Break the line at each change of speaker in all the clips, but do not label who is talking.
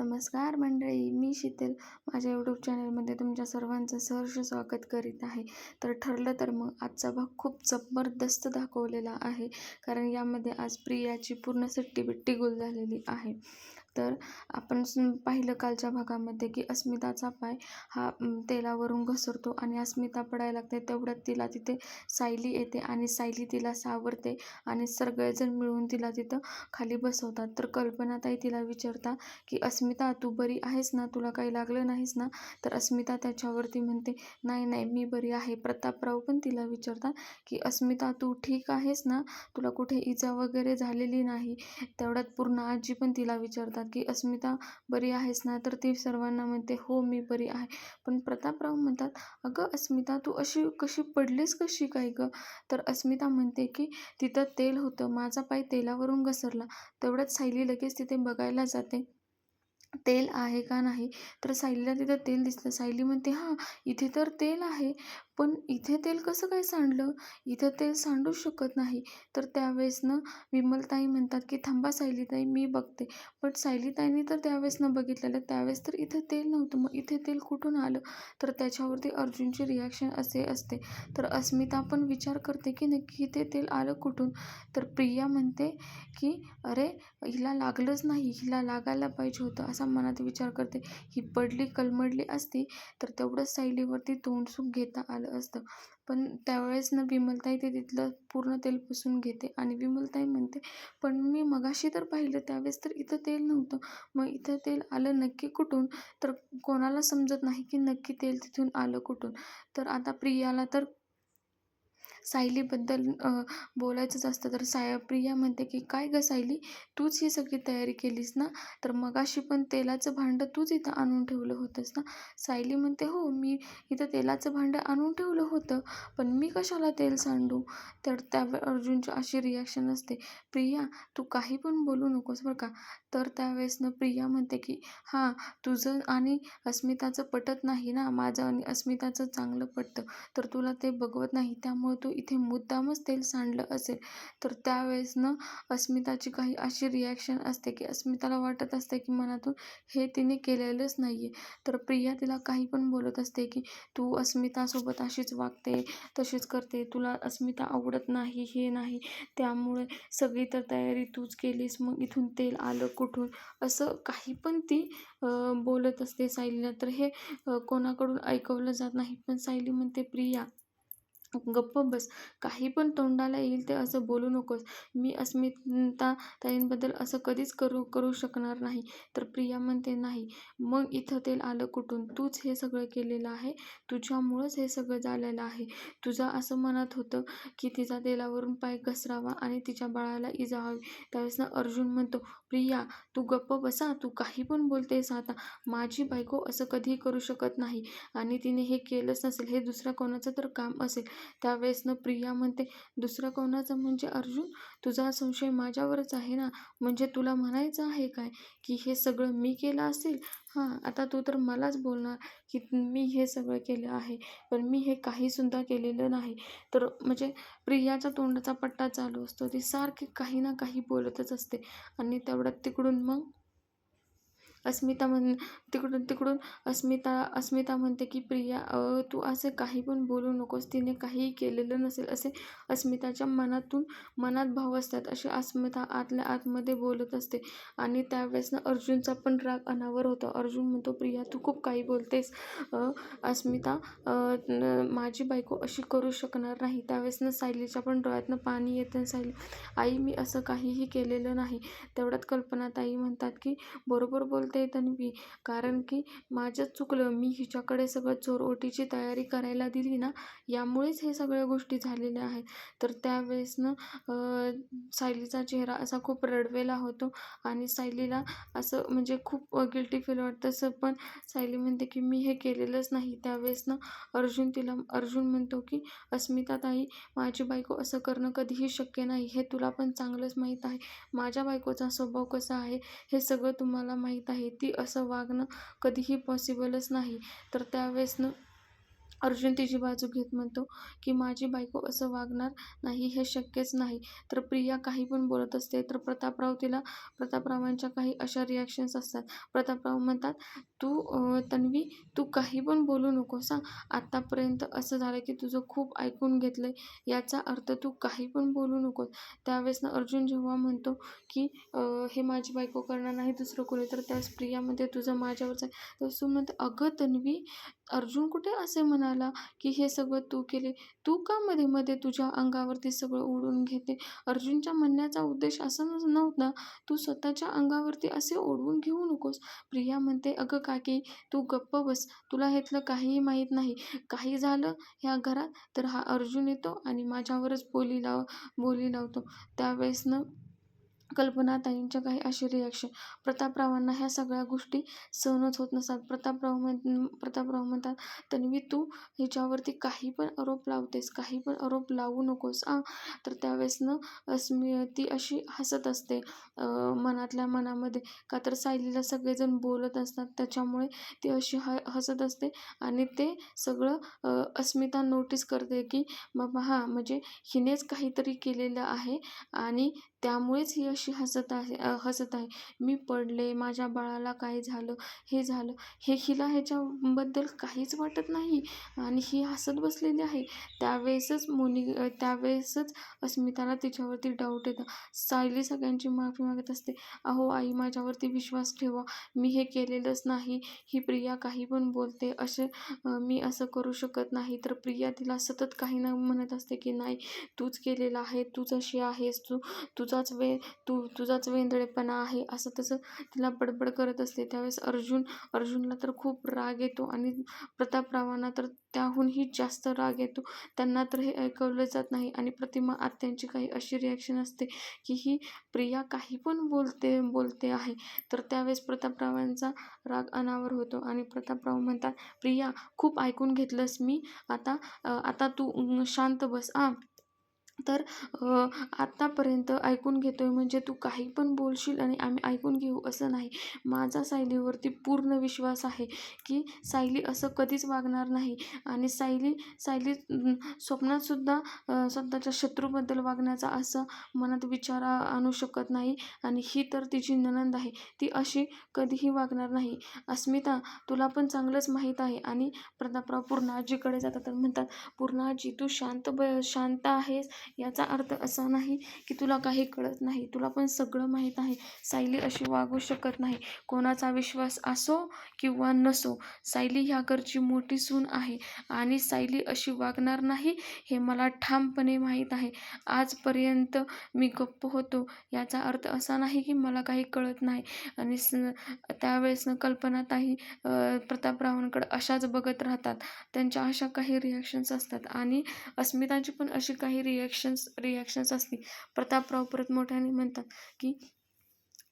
नमस्कार मंडळी मी शीतल माझ्या यूट्यूब चॅनलमध्ये तुमच्या सर्वांचं सहर्ष स्वागत करीत आहे. तर ठरलं तर मग आजचा भाग खूप जबरदस्त दाखवलेला आहे. कारण यामध्ये आज प्रियाची पूर्ण सट्टी बिट्टी गुल झालेली आहे. तर आपण पाहिलं कालच्या भागामध्ये की अस्मिताचा पाय हा तेलावरून घसरतो आणि अस्मिता पडायला लागते. तेवढ्यात तिला तिथे सायली येते आणि सायली तिला सावरते आणि सगळेजण मिळून तिला तिथं खाली बसवतात. तर कल्पनाताई तिला विचारता की अस्मिता तू बरी आहेस ना? तुला काही लागलं नाहीस ना? तर अस्मिता त्याच्यावरती म्हणते नाही नाही मी बरी आहे. प्रतापराव पण तिला विचारतात की अस्मिता तू ठीक आहेस ना? तुला कुठे इजा वगैरे झालेली नाही? तेवढ्यात पूर्ण आजी पण तिला विचारतात की अस्मिता बरी आहेस ना? तर ती सर्वांना म्हणते हो मी बरी आहे. पण प्रतापराव म्हणतात अगं अस्मिता तू अशी कशी पडलीस कशी काय गं? तर अस्मिता म्हणते की तिथं तेल होतं. माझा पाय तेलावरून घसरला. तेवढ्यात सायली लगेच तिथे बघायला जाते. तेल आहे का नाही? तर सायलीला तिथं तेल दिसतं सायली म्हणते हां इथे तर तेल आहे. पण इथे तेल कसं काय सांडलं? इथं तेल सांडूच शकत नाही. तर त्यावेळेस ना विमलताई म्हणतात की थांबा सायलीताई मी बघते. पण सायलीताईंनी तर त्यावेळेस न बघितलेलं त्यावेळेस तर इथं तेल नव्हतं. मग इथे तेल कुठून आलं? तर त्याच्यावरती अर्जुनची रिॲक्शन असे असते. तर अस्मिता पण विचार करते की नक्की इथे तेल आलं कुठून? तर प्रिया म्हणते की अरे हिला लागलंच नाही. हिला लागायला पाहिजे होतं. असा मनात विचार करते. ही पडली कलमडली असती तर तेवढंच सायलीवरती तोंडसुख घेता आलं. असतं. पण त्यावेळेस ना विमलताई ते तिथलं पूर्ण तेल पुसून घेते आणि विमलताई म्हणते पण मी मगाशी तर पाहिलं त्यावेळेस तर इथं तेल नव्हतं. मग इथं तेल आलं नक्की कुठून? तर कोणाला समजत नाही की नक्की तेल तिथून आलं कुठून? तर आता प्रियाला तर सायलीबद्दल बोलायचंच असतं. तर साय प्रिया म्हणते की काय गं सायली तूच ही सगळी तयारी केलीस ना? तर मगाशी पण तेलाचं भांडं तूच इथं आणून ठेवलं होतंस ना? सायली म्हणते हो मी इथं तेलाचं भांडं आणून ठेवलं होतं पण मी कशाला तेल सांडू? तर त्यावेळी अर्जुनची अशी रिॲक्शन असते प्रिया तू काही पण बोलू नकोस बरं का? तर त्यावेळेस ना प्रिया म्हणते की हां तुझं आणि अस्मिताचं पटत नाही ना? माझं आणि अस्मिताचं चांगलं पटतं. तर तुला ते बघवत नाही त्यामुळे तू इथे मुद्दामच तेल सांडलं असेल तर त्यावेळेस ना अस्मिताची काही अशी रिॲक्शन असते की अस्मिताला वाटत असते की मनातून हे तिने केलेलंच नाही आहे तर प्रिया तिला काही पण बोलत असते की तू अस्मितासोबत अशीच वागते तशीच करते तुला अस्मिता आवडत नाही हे नाही त्यामुळे सगळी तर तयारी तूच केलीस मग इथून तेल आलं कुठून? असं काही पण ती बोलत असते सायलीला. तर हे कोणाकडून ऐकवलं जात नाही पण सायली म्हणते प्रिया गप्प बस. काही पण तोंडाला येईल ते असं बोलू नकोस. मी अस्मिता ताईंबद्दल असं कधीच करू करू शकणार नाही. तर प्रिया म्हणते नाही. मग इथं तेल आलं कुठून? तूच हे सगळं केलेलं आहे? तुझ्यामुळंच हे सगळं झालेलं आहे? तुझं असं मनात होतं की तिचा तेलावरून पाय घसरावा आणि तिच्या बाळाला इजा व्हावी त्यावेळेस ना अर्जुन म्हणतो प्रिया तू गप्प बसा. तू काही पण बोलतेस आता. माझी बायको असं कधीही करू शकत नाही आणि तिने हे केलंच नसेल. हे दुसऱ्या कोणाचं तर काम असेल. त्यावेळेस ना प्रिया म्हणते दुसरं कोणाचं म्हणजे अर्जुन? तुझा संशय माझ्यावरच आहे ना? म्हणजे तुला म्हणायचं आहे काय? की हे सगळं मी केलं असेल? हां आता तू तर मलाच बोलणार की मी हे सगळं केलं आहे पण मी हे काहीसुद्धा केलेलं नाही. तर म्हणजे प्रियाच्या तोंडाचा पट्टा चालू असतो. ती सारखी काही ना काही बोलतच असते आणि तेवढ्यात तिकडून मग अस्मिता म्हण तिकडून तिकडून अस्मिता अस्मिता म्हणते की प्रिया तू असे काही पण बोलू नकोस तिने काहीही केलेलं नसेल असे अस्मिताच्या मनातून मनात भाव असतात. असे अस्मिता आतल्या आतमध्ये बोलत असते आणि त्यावेळेस ना अर्जुनचा पण राग अनावर होतो. अर्जुन म्हणतो प्रिया तू खूप काही बोलतेस अस्मिता न- माझी बायको अशी करू शकणार नाही. त्यावेळेस ना सायलीच्या पण डोळ्यातनं पाणी येतं सायली आई मी असं काहीही केलेलं नाही. तेवढ्यात कल्पना ताई म्हणतात की बरोबर बोल चालतं आणि मी कारण की माझंच चुकलं. मी हिच्याकडे सगळं चोरओटीची तयारी करायला दिली ना यामुळेच हे सगळ्या गोष्टी झालेल्या आहेत. तर त्यावेळेस ना सायलीचा चेहरा असा खूप रडवेला होतो आणि सायलीला असं म्हणजे खूप गिल्टी फील वाटतं. असं पण सायली म्हणते की मी हे केलेलंच नाही. त्यावेळेस ना अर्जुन तिला अर्जुन म्हणतो की अस्मिता ताई माझी बायको असं करणं कधीही शक्य नाही. हे तुला पण चांगलंच माहीत आहे. माझ्या बायकोचा स्वभाव कसा आहे हे सगळं तुम्हाला माहीत आहे. ती असं वागणं कधीही पॉसिबलच नाही. तर त्यावेळेस अर्जुन तिची बाजू घेत म्हणतो की माझी बायको असं वागणार नाही हे शक्यच नाही. तर प्रिया काही पण बोलत असते तर प्रतापराव तिला प्रतापरावांच्या काही अशा रिॲक्शन्स असतात. प्रतापराव म्हणतात तू तन्वी तू काही पण बोलू नकोस हां. आत्तापर्यंत असं झालं की तुझं खूप ऐकून घेतलं आहे याचा अर्थ तू काही पण बोलू नकोस. त्यावेळेस ना अर्जुन जेव्हा म्हणतो की हे माझी बायको करणार नाही दुसरं कोणी तर त्याच प्रियामध्ये तुझं माझ्यावरच आहे. तर तू म्हणते अगं तन्वी अर्जुन कुठे असे म्हणाला की हे सगळं तू केले? तू का मध्ये मध्ये तुझ्या अंगावरती सगळं ओढून घेते? अर्जुनच्या म्हणण्याचा उद्देश असा नव्हता. तू स्वतःच्या अंगावरती असे ओढवून घेऊ नकोस. प्रिया म्हणते अगं काकी तू गप्प बस. तुला ह्यातलं काहीही माहीत नाही. काही झालं ह्या घरात तर हा अर्जुन येतो आणि माझ्यावरच बोली लाव बोली लावतो. त्यावेळेसनं कल्पनाताईंच्या काही अशी रिॲक्शन प्रतापरावांना ह्या सगळ्या गोष्टी सहनच होत नसतात. प्रतापराव म्हण प्रतापराव म्हणतात तन्वी तू ह्याच्यावरती काही पण आरोप लावतेस काही पण आरोप लावू नकोस आ तर त्यावेळेस ना अस्मि ती अशी हसत असते मनातल्या मनामध्ये. का तर सायलीला सगळेजण बोलत असतात त्याच्यामुळे ती अशी ह हसत असते आणि ते सगळं अस्मिता नोटीस करते की बाबा हां म्हणजे हिनेच काहीतरी केलेलं आहे आणि त्यामुळेच ही अशी हसत आहे हसत आहे. मी पडले माझ्या बाळाला काय झालं हे झालं हे हिला ह्याच्याबद्दल काहीच वाटत नाही आणि ही हसत बसलेली आहे. त्यावेळेसच मोनी त्यावेळेसच अस्मिताला तिच्यावरती डाऊट येतं. सायली सगळ्यांची माफी मागत असते. अहो आई माझ्यावरती विश्वास ठेवा. मी हे केलेलंच नाही. ही प्रिया काही पण बोलते. असे मी असं करू शकत नाही. तर प्रिया तिला सतत काही ना म्हणत असते की नाही तूच केलेलं आहे. तूच अशी आहेस. तू तुझाच वे तू तुझाच वेंदळेपणा आहे असं तसं तिला बडबड करत असते. त्यावेळेस अर्जुन अर्जुनला तर खूप राग येतो आणि प्रतापरावांना तर त्याहूनही जास्त राग येतो. त्यांना तर हे ऐकवलं जात नाही आणि प्रतिमा आत्यांची काही अशी रिॲक्शन असते की ही प्रिया काही पण बोलते बोलते आहे. तर त्यावेळेस प्रतापरावांचा राग अनावर होतो आणि प्रतापराव म्हणतात प्रिया खूप ऐकून घेतलंस मी. आता आता तू शांत बस. आ तर आत्तापर्यंत ऐकून घेतो आहे म्हणजे तू काही पण बोलशील आणि आम्ही ऐकून घेऊ असं नाही. माझा सायलीवरती पूर्ण विश्वास आहे की सायली असं कधीच वागणार नाही आणि सायली सायली स्वप्नातसुद्धा स्वतःच्या शत्रूबद्दल वागण्याचा असं मनात विचार आणू शकत नाही आणि ही तर तिची ननंद आहे. ती अशी कधीही वागणार नाही. अस्मिता तुला पण चांगलंच माहीत आहे आणि प्रतापराव पूर्णाजीकडे जातात तर म्हणतात पूर्णाजी तू शांत ब शांत आहेस याचा अर्थ असा नाही की तुला काही कळत नाही. तुला पण सगळं माहीत आहे. सायली अशी वागू शकत नाही. कोणाचा विश्वास असो किंवा नसो सायली ह्या घरची मोठी सून आहे आणि सायली अशी वागणार नाही हे मला ठामपणे माहीत आहे. आजपर्यंत मी गप्प होतो. याचा अर्थ असा नाही की मला काही कळत नाही. आणि स त्यावेळेस कल्पनाताई प्रतापरावांकडे अशाच बघत राहतात. त्यांच्या अशा काही रिॲक्शन्स असतात. आणि अस्मिताची पण अशी काही रिॲक्शन्स रिॲक्शन्स असते प्रतापराव परत मोठ्याने म्हणतात की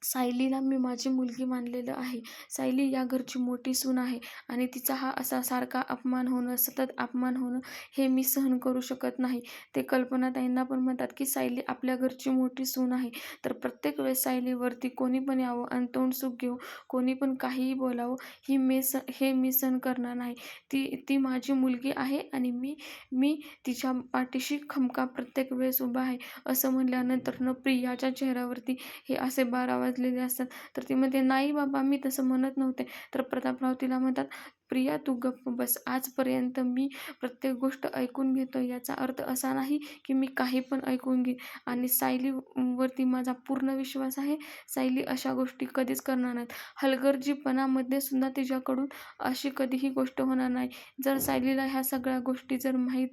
सायलीला मी माझी मुलगी मानलेलं आहे. सायली या घरची मोठी सून आहे आणि तिचा हा असा सारखा अपमान होणं सतत अपमान होणं हे मी सहन करू शकत नाही. ते कल्पनाताईंना पण म्हणतात की सायली आपल्या घरची मोठी सून आहे. तर प्रत्येक वेळेस सायलीवरती कोणी पण यावं आणि तोंड सुख घेऊ कोणी पण काहीही बोलावं ही मी स हे मी सहन करणार नाही. ती ती माझी मुलगी आहे आणि मी मी तिच्या पाठीशी खमका प्रत्येक वेळेस उभा आहे. असं म्हणल्यानंतर प्रियाच्या चेहऱ्यावरती हे असे बारा वाजलेले असतात. तर ती म्हणते नाही बाबा मी तसं म्हणत नव्हते. तर प्रतापराव तिला म्हणतात प्रिया तू गप्प बस. आजपर्यंत मी प्रत्येक गोष्ट ऐकून घेतो याचा अर्थ असा नाही की मी काही पण ऐकून घे. आणि सायलीवरती माझा पूर्ण विश्वास आहे. सायली अशा गोष्टी कधीच करणार नाहीत. हलगर्जीपणामध्ये सुद्धा तिच्याकडून अशी कधीही गोष्ट होणार नाही. जर सायलीला ह्या सगळ्या गोष्टी जर माहीत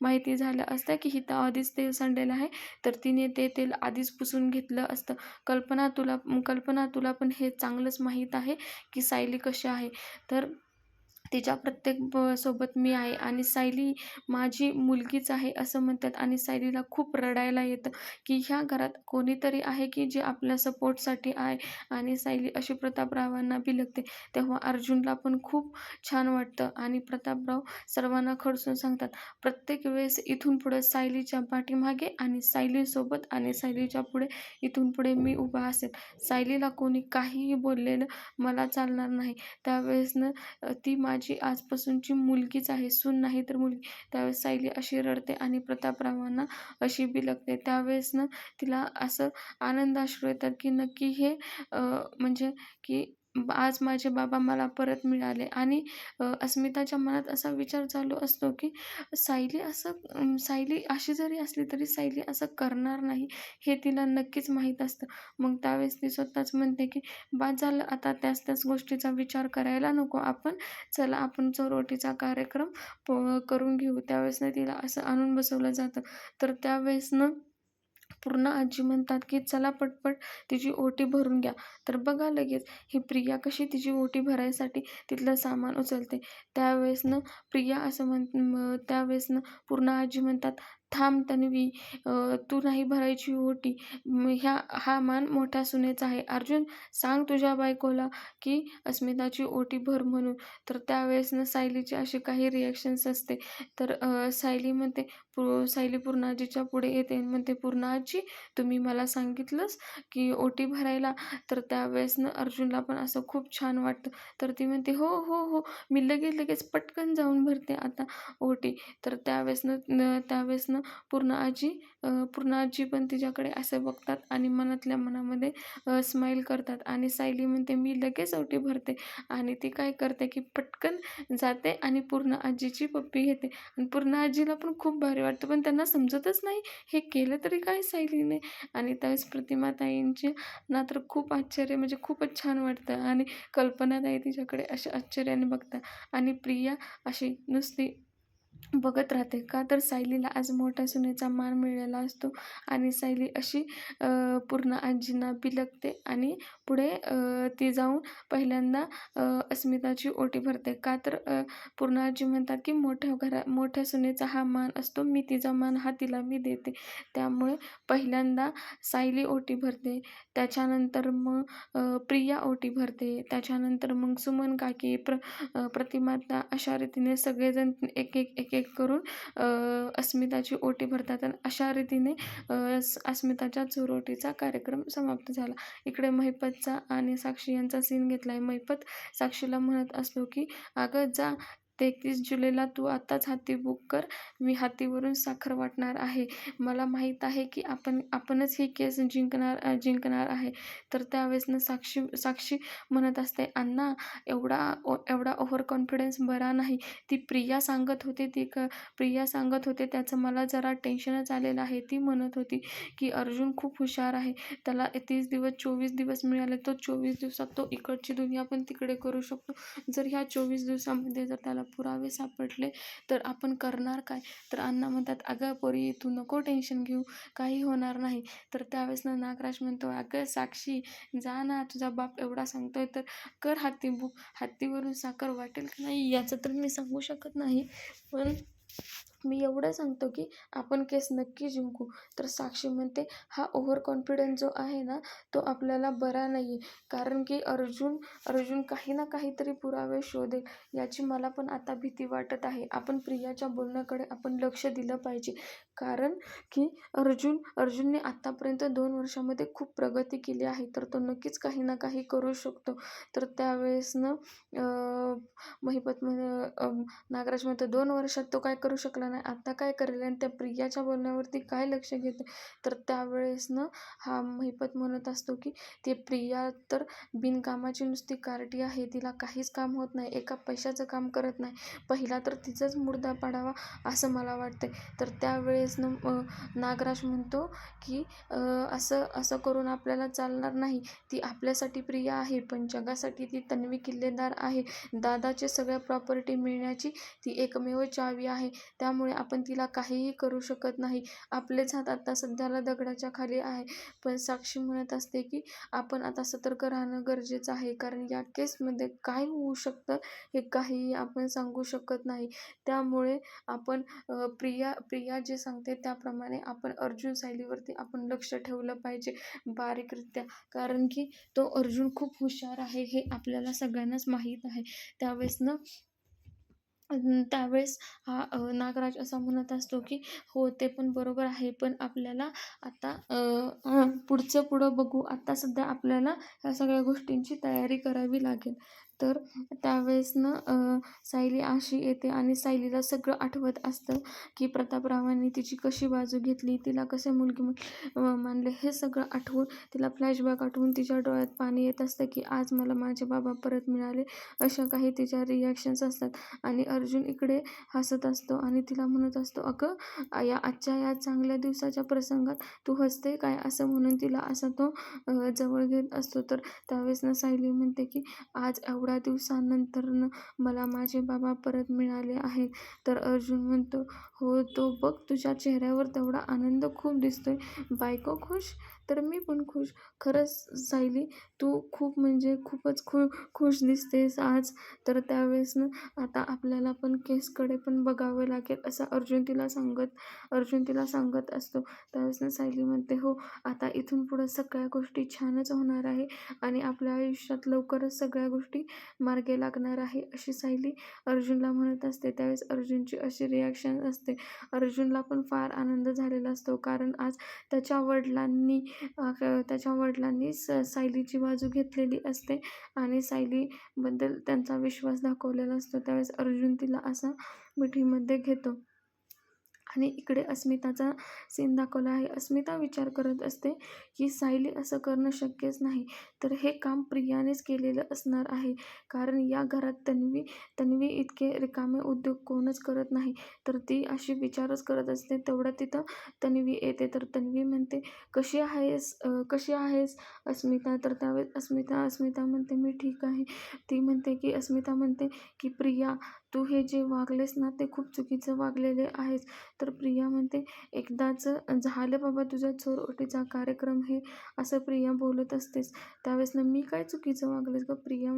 माहिती झालं असतं की हिथं आधीच तेल सांडलेलं आहे. तर तिने ते तेल आधीच पुसून घेतलं असतं. कल्पना तुला कल्पना तुला पण हे चांगलंच माहीत आहे की सायली कशी आहे. तर तिच्या प्रत्येक ब सोबत मी आहे आणि सायली माझी मुलगीच आहे असं म्हणतात आणि सायलीला खूप रडायला येतं की ह्या घरात कोणीतरी आहे की जे आपल्या सपोर्टसाठी आहे आणि सायली अशी प्रतापरावांना बिलगते तेव्हा अर्जुनला पण खूप छान वाटतं आणि प्रतापराव सर्वांना खडसून सांगतात प्रत्येक वेळेस इथून पुढे सायलीच्या पाठीमागे आणि सायलीसोबत आणि सायलीच्या पुढे इथून पुढे मी उभा असेल. सायलीला कोणी काहीही बोललेलं मला चालणार नाही. त्यावेळेसनं ती माझी माझी आजपासूनची मुलगीच आहे सून नाही तर मुलगी. त्यावेळेस सायली अशी रडते आणि प्रतापरावांना अशी बिलगते. त्यावेळेस ना तिला असं आनंदाश्रू येतात की नक्की हे म्हणजे की आज माझे बाबा मला परत मिळाले. आणि अस्मिताच्या मनात असा विचार चालू असतो की सायली असं सायली अशी जरी असली तरी सायली असं करणार नाही हे तिला नक्कीच माहीत असतं. मग त्यावेळेस ती स्वतःच म्हणते की बाद झालं आता त्याच त्याच गोष्टीचा विचार करायला नको आपण. चला आपण चोरोटीचा कार्यक्रम प करून घेऊ. त्यावेळेसनं तिला असं आणून बसवलं जातं. तर त्यावेळेसनं पूर्ण आजी म्हणतात की चला पटपट तिची ओटी भरून घ्या. तर बघा लगेच ही प्रिया कशी तिची ओटी भरायसाठी तिथलं सामान उचलते? त्यावेळेसनं प्रिया असं म्हण त्यावेळेसनं पूर्ण आजी म्हणतात थांब तन्वी तू नाही भरायची ओटी. ह्या हा मान मोठा सुनेचा आहे. अर्जुन सांग तुझ्या बायकोला की अस्मिताची ओटी भर म्हणून. तर त्यावेळेस ना सायलीची अशी काही रिॲक्शन्स असते. तर सायली म्हणते पु सायली पूर्णाजीच्या पुढे येते म्हणते पूर्णाजी तुम्ही मला सांगितलंच की ओटी भरायला? तर त्यावेळेस ना अर्जुनला पण असं खूप छान वाटतं. तर ती म्हणते हो हो हो मी लगेच लगेच पटकन जाऊन भरते आता ओटी. तर त्यावेळेस ना त्यावेळेस ना पूर्ण आजी पूर्ण आजी पण तिच्याकडे असं बघतात आणि मनातल्या मनामध्ये स्माईल करतात आणि सायली म्हणते मी लगेच ओटी भरते. आणि ती काय करते की पटकन जाते आणि पूर्ण आजीची पप्पी घेते. आणि पूर्ण आजीला पण खूप भारी वाटतं पण त्यांना समजतच नाही हे केलं तरी काय सायलीने? आणि त्यावेळेस प्रतिमाताईंची ना तर खूप आश्चर्य म्हणजे खूपच छान वाटतं. आणि कल्पनाताई तिच्याकडे अशा आश्चर्याने बघतात. आणि प्रिया अशी नुसती बघत राहते. का तर सायलीला आज मोठ्या सुनेचा मान मिळालेला असतो आणि सायली अशी पूर्ण आजींना बिलगते आणि पुढे ती जाऊन पहिल्यांदा अस्मिताची ओटी भरते. का तर पूर्ण आजी म्हणतात की मोठ्या घरा मोठ्या सुनेचा हा मान असतो मी तिचा मान हा तिला मी देते. त्यामुळे पहिल्यांदा सायली ओटी भरते. त्याच्यानंतर मग प्रिया ओटी भरते. त्याच्यानंतर मग सुमन काकी प्र प्रतिमाता अशा रीतीने सगळेजण एक एक एक एक करून अस्मिताची ओटी भरतात आणि अशा रीतीने अस्मिताच्या चोरोटीचा कार्यक्रम समाप्त झाला. इकडे महिपतचा आणि साक्षी यांचा सीन घेतला आहे महिपत साक्षीला म्हणत असतो की अगं जा तेहतीस जुलैला तू आत्ताच हत्ती बुक कर. मी हत्तीवरून साखर वाटणार आहे. मला माहीत आहे की आपण आपणच ही केस जिंकणार जिंकणार आहे. तर त्यावेळेसनं साक्षी साक्षी म्हणत असते अण्णा एवढा एवढा ओव्हर कॉन्फिडन्स बरा नाही. ती प्रिया सांगत होती ती क प्रिया सांगत होते त्याचं मला जरा टेन्शनच आलेलं आहे. ती म्हणत होती की अर्जुन खूप हुशार आहे. त्याला तीस दिवस चोवीस दिवस मिळाले तो चोवीस दिवसात तो इकडची दुनिया पण तिकडे करू शकतो. जर ह्या चोवीस दिवसामध्ये जर त्याला पुरावे सापडले. तर आपण करणार काय? तर अण्णा म्हणतात अगं पोरी तू नको टेन्शन घेऊ. काही होणार नाही. तर त्यावेळेस ना नागराज म्हणतो अगं साक्षी जा ना तुझा बाप एवढा सांगतोय तर कर हत्ती बुक हत्तीवरून साखर वाटेल की नाही याचं तर मी सांगू शकत नाही. पण मी एवढं सांगतो की आपण केस नक्की जिंकू. तर साक्षी म्हणते हा ओव्हर कॉन्फिडन्स जो आहे ना तो आपल्याला बरा नाही आहे कारण की अर्जुन अर्जुन काही ना काहीतरी पुरावे शोधेल. याची मला पण आता भीती वाटत आहे. आपण प्रियाच्या बोलण्याकडे आपण लक्ष दिलं पाहिजे. कारण की अर्जुन अर्जुनने आत्तापर्यंत दोन वर्षामध्ये खूप प्रगती केली आहे तर तो नक्कीच काही ना काही करू शकतो. तर त्यावेळेसनं महिपत नागराज म्हणतो दोन वर्षात तो काय करू शकला नाही. आता काय करेल आणि त्या प्रियाच्या बोलण्यावरती काय लक्ष घेते तर त्यावेळेसनं हा महिपत म्हणत असतो की ते प्रिया तर बिनकामाची नुसती कार्टी आहे. तिला काहीच काम होत नाही. एका पैशाचं काम करत नाही. पहिला तर तिचाच मुर्दा पाडावा असं मला वाटते तर त्यावेळेस ना नागराज म्हणतो की असं असं करून आपल्याला चालणार नाही. ती आपल्यासाठी प्रिय आहे पण जगासाठी ती तन्वी किल्लेदार आहे. दादाचे सगळ्या प्रॉपर्टी मिळण्याची ती एकमेव चावी आहे. त्यामुळे आपण तिला काहीही करू शकत नाही. आपलेच हात आता सध्याला दगडाच्या खाली आहे. पण साक्षी म्हणत असते की आपण आता सतर्क राहणं गरजेचं आहे. कारण या केसमध्ये काय होऊ शकतं हे काहीही आपण सांगू शकत नाही. त्यामुळे आपण प्रिया प्रिया जे सांगते. त्याप्रमाणे आपण अर्जुन सायलीवरती आपण लक्ष ठेवलं पाहिजे बारीकरित्या. कारण की तो अर्जुन खूप हुशार आहे हे आपल्याला सगळ्यांनाच माहीत आहे. त्यावेळेस ना त्यावेळेस हा नागराज असा म्हणत असतो की हो ते पण बरोबर आहे पण आपल्याला आता पुढचं पुढं बघू. आता सध्या आपल्याला ह्या सगळ्या गोष्टींची तयारी करावी लागेल. तर त्यावेळेस ना सायली अशी येते आणि सायलीला सगळं आठवत असतं की प्रतापरावांनी तिची कशी बाजू घेतली तिला कसे मुलगी मानले हे सगळं आठवून तिला फ्लॅशबॅक आठवून तिच्या डोळ्यात पाणी येत असतं की आज मला माझे बाबा परत मिळाले अशा काही तिच्या रिॲक्शन्स असतात. आणि अर्जुन इकडे हसत असतो आणि तिला म्हणत असतो अगं या आजच्या या चांगल्या दिवसाच्या प्रसंगात तू हसते काय? असं म्हणून तिला असा तो जवळ घेत असतो. तर त्यावेळेस ना सायली म्हणते की आज एवढ्या दिवसानंतर मला माझे बाबा परत मिळाले आहेत. तर अर्जुन म्हणतो हो तो बघ तुझ्या चेहऱ्यावर तेवढा आनंद खूप दिसतोय. बायको खुश? तर मी पण खुश खरंच सायली तू खूप म्हणजे खूपच खु खुश दिसतेस आज. तर त्यावेळेस ना आता आपल्याला पण केसकडे पण बघावं लागेल असं अर्जुन तिला सांगत अर्जुन तिला सांगत असतो. त्यावेळेस ना सायली म्हणते हो आता इथून पुढं सगळ्या गोष्टी छानच होणार आहे आणि आपल्या आयुष्यात लवकरच सगळ्या गोष्टी मार्गे लागणार आहे अशी सायली अर्जुनला म्हणत असते. त्यावेळेस अर्जुनची अशी रिॲक्शन असते. अर्जुनला पण फार आनंद झालेला असतो कारण आज त्याच्या वडिलांनी त्याच्या वडिलांनी स सायलीची बाजू घेतलेली असते आणि सायलीबद्दल त्यांचा विश्वास दाखवलेला असतो. त्यावेळेस अर्जुन तिला असा मिठीमध्ये घेतो. आणि इकडे अस्मिताचा सीन दाखवला आहे. अस्मिता विचार करत असते की सायली असं करणं शक्यच नाही. तर हे काम प्रियानेच केलेलं असणार आहे. कारण या घरात तन्वी तन्वी इतके रिकामे उद्योग कोणच करत नाही. तर ती अशी विचारच करत असते. तेवढं तिथं तन्वी येते. तर तन्वी म्हणते कशी आहेस? कशी आहेस अस्मिता? तर त्यावेळेस अस्मिता अस्मिता म्हणते मी ठीक आहे. ती म्हणते की अस्मिता म्हणते की प्रिया तू हे जे वागलेस ना ते खूप चुकीचं वागलेले आहेस. तर प्रिया म्हणते एकदाच झालं बाबा तुझ्या चोरओटीचा कार्यक्रम हे असं प्रिया बोलत असतेस त्यावेळेस ना मी काय चुकीचं वागलेस ग? प्रिया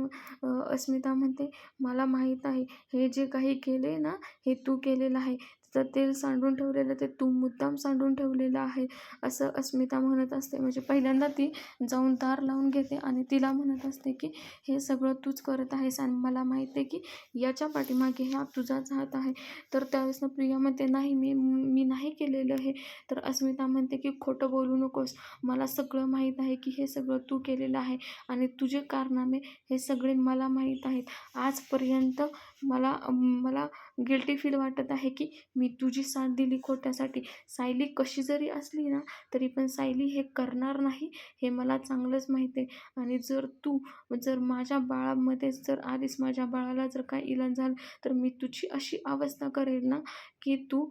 अस्मिता म्हणते मला माहीत आहे हे जे काही केले ना हे तू केलेलं आहे. तिथं तेल सांडून ठेवलेलं ते तू मुद्दाम सांडून ठेवलेलं आहे असं अस्मिता म्हणत असते. म्हणजे पहिल्यांदा ती जाऊन दार लावून घेते आणि तिला म्हणत असते की हे सगळं तूच करत आहेस आणि मला माहिती आहे की याच्या पाठीमागे हा तुझाच हात आहे. तर त्यावेळेस ना प्रिया म्हणते नाही मी मी नाही केलेलं हे. तर अस्मिता म्हणते की खोटं बोलू नकोस. मला सगळं माहीत आहे की हे सगळं तू केलेलं आहे आणि तुझे कारनामे हे सगळे मला माहीत आहेत. आजपर्यंत मला मला गिल्टी फील वाटत आहे की मी तुझी साथ दिली खोट्यासाठी. सायली कशी जरी असली ना तरी पण सायली हे करणार नाही हे मला चांगलंच माहीत आहे. आणि जर तू जर माझ्या बाळामध्येच जर आधीच माझ्या बाळाला जर काय इलाज झालं तर मी तुझी अशी अवस्था करेल ना की तू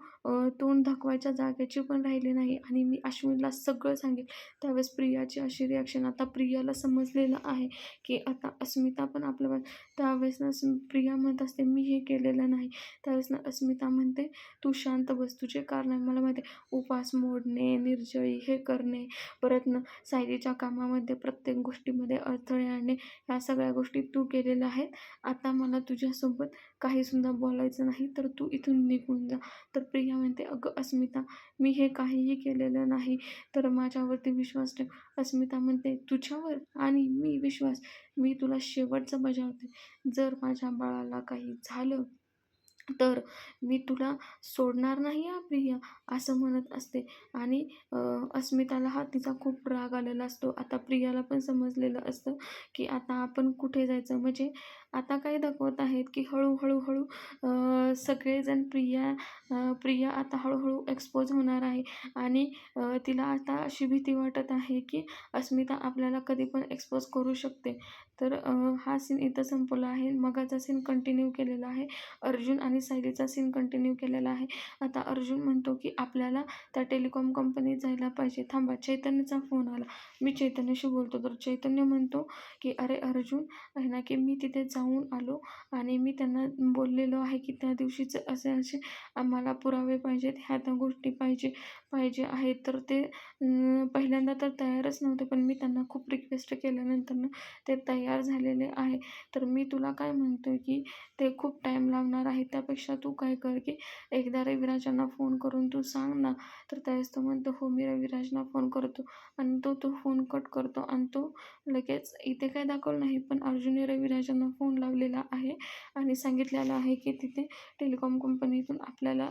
तोंड दाखवायच्या जागेची पण राहिली नाही. आणि मी अश्विनला सगळं सांगेल. त्यावेळेस प्रियाची अशी रिॲक्शन आता प्रियाला समजलेलं आहे की आता अस्मिता पण आपल्या त्यावेळेस ना प्रिया म्हणत असते मी हे केलेलं नाही. त्यावेळेस ना अस्मिता म्हणते तू शांत बस तुझे कारण आहे. मला माहिती आहे उपास मोडणे निर्जळी हे करणे परत न सायलीच्या कामामध्ये प्रत्येक गोष्टीमध्ये अडथळे आणणे ह्या सगळ्या गोष्टी तू केलेल्या आहेत. आता मला तुझ्यासोबत काहीसुद्धा बोलायचं नाही तर तू इथून निघून जा. तर प्रिया म्हणते अगं अस्मिता मी हे काहीही केलेलं नाही. तर माझ्यावरती विश्वास ठेव. अस्मिता म्हणते तुझ्यावर आणि मी विश्वास मी तुला शेवटचं बजावते. जर माझ्या बाळाला काही झालं तर मी तुला सोडणार नाही हा प्रिया असं म्हणत असते. आणि अस्मिताला हा तिचा खूप राग आलेला असतो. आता प्रियाला पण समजलेलं असतं की आता आपण कुठे जायचं? म्हणजे आता काय दाखवत आहेत की हळूहळू हळू सगळेजण प्रिया प्रिया आता हळूहळू एक्सपोज होणार आहे. आणि तिला आता अशी भीती वाटत आहे की अस्मिता आपल्याला कधी पण एक्सपोज करू शकते. तर हा सीन इथं संपला आहे. मगाचा सीन कंटिन्यू केलेला आहे. अर्जुन आणि सायलीचा सीन कंटिन्यू केलेला आहे. आता अर्जुन म्हणतो की आपल्याला त्या टेलिकॉम कंपनीत जायला पाहिजे. थांबा चैतन्यचा फोन आला. मी चैतन्यशी बोलतो. तर चैतन्य म्हणतो की अरे अर्जुन आहे ना की मी तिथे जाऊन आलो आणि मी त्यांना बोललेलो आहे की त्या दिवशीचं असे असे आम्हाला पुरावे पाहिजेत ह्या त्या गोष्टी पाहिजे. पाहिजे आहेत तर ते पहिल्यांदा तर तयारच नव्हते पण मी त्यांना खूप रिक्वेस्ट केल्यानंतर ते तयार झालेले आहे. तर मी तुला काय म्हणतो की ते खूप टाईम लागणार आहे. त्यापेक्षा तू काय कर की एकदा रविराजांना फोन करून तू सांग ना. तर त्यावेळेस तो म्हणतो हो मी रविराजना फोन करतो. आणि तो तो फोन कट करतो आणि तो लगेच इथे काय दाखवलं नाही पण अर्जुनने रविराजांना फोन लावलेला आहे आणि सांगितलेलं आहे की तिथे टेलिकॉम कंपनीतून आपल्याला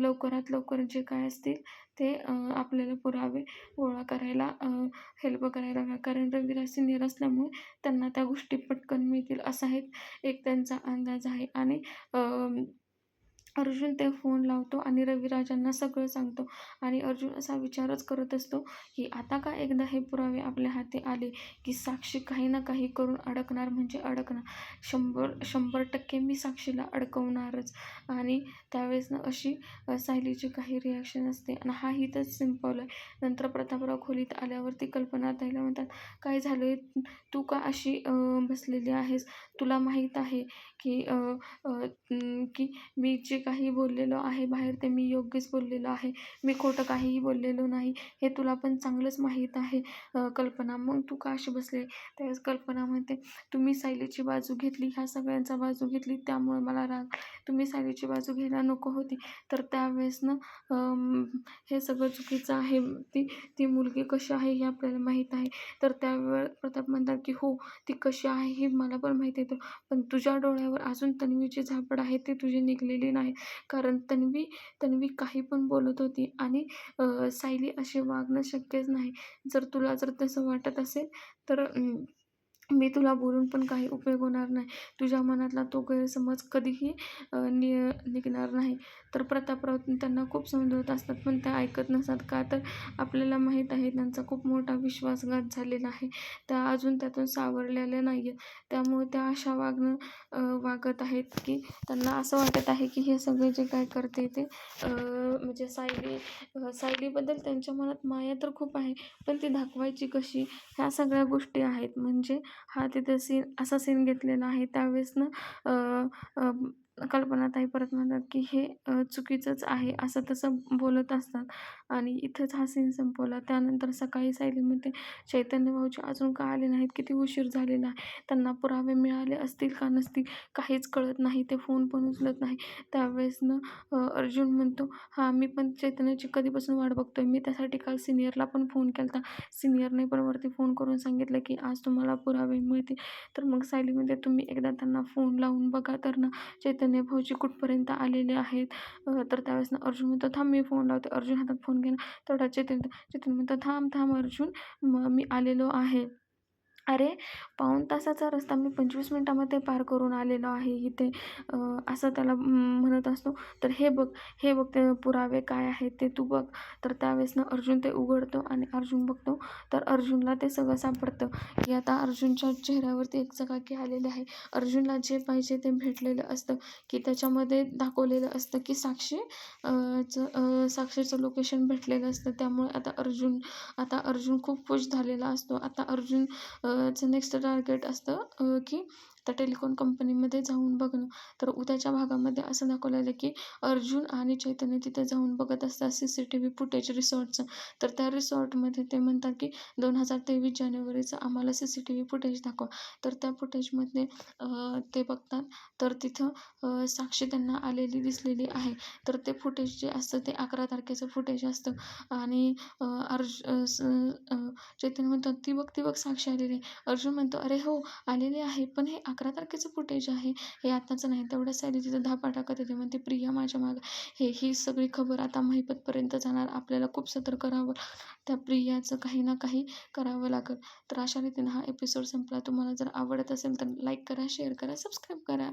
लवकरात लवकर जे काय असते असतील. ते आपल्याला पुरावे गोळा करायला हेल्प करायला हव्या. कारण रविराज सिनियर असल्यामुळे त्यांना त्या गोष्टी पटकन मिळतील असा एक एक त्यांचा अंदाज आहे. आणि अर्जुन ते फोन लावतो आणि रविराजांना सगळं सांगतो. आणि अर्जुन असा विचारच करत असतो की आता का एकदा हे पुरावे आपल्या हाती आले की साक्षी काही ना काही करून अडकणार म्हणजे अडकणार. शंभर शंभर टक्के मी साक्षीला अडकवणारच. आणि त्यावेळेस ना अशी सायलीची काही रिॲक्शन असते. आणि हा ही तर सिंपल आहे. नंतर प्रतापराव खोलीत आल्यावरती कल्पना ताईला म्हणतात काय झालं आहे तू का अशी बसलेली आहेस? तुला माहीत आहे की की मी जे काही बोललेलो आहे बाहेर ते मी योग्यच बोललेलो आहे. मी खोटं काहीही बोललेलो नाही. हे तुला पण चांगलंच माहीत आहे कल्पना. मग तू का अशी बसले? त्यावेळेस कल्पना म्हणते तुम्ही सायलीची बाजू घेतली ह्या सगळ्यांचा बाजू घेतली त्यामुळे मला राग. तुम्ही सायलीची बाजू घ्यायला नको होती. तर त्यावेळेस ना हे सगळं चुकीचं आहे. ती ती मुलगी कशी आहे हे आपल्याला माहीत आहे. तर त्यावेळ प्रताप म्हणतात की हो ती कशी आहे हे मला पण माहिती आहे. पण तुझ्या डोळ्यावर अजून तन्वीची झापड आहे ती तुझी निघलेली नाही. कारण तन्वी तन्वी काही पण बोलत होती आणि सायली असे वागणं शक्यच नाही. जर तुला जर तसं वाटत असेल तर मी तुला बोलून पण काही उपयोग होणार नाही. तुझ्या मनातला तो गैरसमज कधीही नि निघणार नाही. तर प्रतापराव त्यांना खूप समजवत असतात पण त्या ऐकत नसतात का? तर आपल्याला माहीत आहे त्यांचा खूप मोठा विश्वासघात झालेला आहे. त्या अजून त्यातून सावरलेल्या नाही आहेत त्यामुळे त्या अशा वागणं वागत आहेत की त्यांना असं वाटत आहे की हे सगळे जे काय करते ते म्हणजे सायली सायलीबद्दल त्यांच्या मनात माया तर खूप आहे पण ती दाखवायची कशी? ह्या सगळ्या गोष्टी आहेत. म्हणजे हा तिथे सीन असा सीन घेतलेला आहे. त्यावेळेस ना कल्पनाताई परत म्हणतात की हे चुकीचंच आहे असं तसं बोलत असतात. आणि इथंच हा सीन संपवला. त्यानंतर सकाळी सायलीमध्ये चैतन्य भाऊजी अजून का आले नाहीत? किती उशीर झालेला आहे? त्यांना पुरावे मिळाले असतील का नसतील? काहीच कळत नाही. ते फोन पण उचलत नाही. त्यावेळेसनं अर्जुन म्हणतो हां मी पण चैतन्याची कधीपासून वाट बघतोय. मी त्यासाठी काल सिनियरला पण फोन केला होता सिनियरने पण वरती फोन करून सांगितलं की आज तुम्हाला पुरावे मिळतील. तर मग सायलीमध्ये तुम्ही एकदा त्यांना फोन लावून बघा. तर ना चैतन्य भाऊजी कुठपर्यंत आलेले आहेत? तर त्यावेळेस ना अर्जुन म्हणतो थांब मी फोन लावते. अर्जुन हातात फोन घेणं तेवढा चेतन चेतन म्हणतो थांब थांब अर्जुन मग मी आलेलो आहे. अरे पाऊण तासाचा रस्ता मी पंचवीस मिनटामध्ये पार करून आलेलो आहे इथे. असं त्याला म्हणत असतो. तर हे बघ हे बघ ते पुरावे काय आहेत ते तू बघ. तर त्यावेळेस ना अर्जुन ते उघडतो आणि अर्जुन बघतो. तर अर्जुनला ते सगळं सापडतं. की आता अर्जुनच्या चेहऱ्यावरती एक चकाकी आलेली आहे. अर्जुनला जे पाहिजे ते भेटलेलं असतं की त्याच्यामध्ये दाखवलेलं असतं की साक्षी चं साक्षीचं लोकेशन भेटलेलं असतं. त्यामुळे आता अर्जुन आता अर्जुन खूप खुश झालेला असतो. आता अर्जुन चं नेक्स्ट टार्गेट असतं की त्या टेलिकॉम कंपनीमध्ये जाऊन बघणं. तर उद्याच्या भागामध्ये असं दाखवलेलं की अर्जुन आणि चैतन्य तिथे जाऊन बघत असतात C C T V footage रिसॉर्टचं. तर त्या रिसॉर्टमध्ये ते म्हणतात की दोन हजार तेवीस जानेवारीचं आम्हाला C C T V footage दाखवा. तर त्या फुटेजमध्ये ते बघतात. तर तिथं साक्षी त्यांना आलेली दिसलेली आहे. तर ते फुटेज जे असतं ते अकरा तारखेचं फुटेज असतं. आणि अर्ज चैतन्य म्हणतो ती बघ ती बघ साक्षी आलेली आहे. अर्जुन म्हणतो अरे हो आलेली आहे पण हे अकरा तारखेचं फुटेज आहे. हे आताचं नाही तेवढ्या सायली तिथं धापा टाकत येते म्हणते प्रिया माझ्या मागं. हे ही सगळी खबर आता महिपतपर्यंत जाणार. आपल्याला खूप सतर्क करावं त्या प्रियाचं काही ना काही करावं लागेल. तर अशा रीतीनं हा एपिसोड संपला. तुम्हाला जर आवडत असेल तर लाईक करा शेअर करा सबस्क्राईब करा.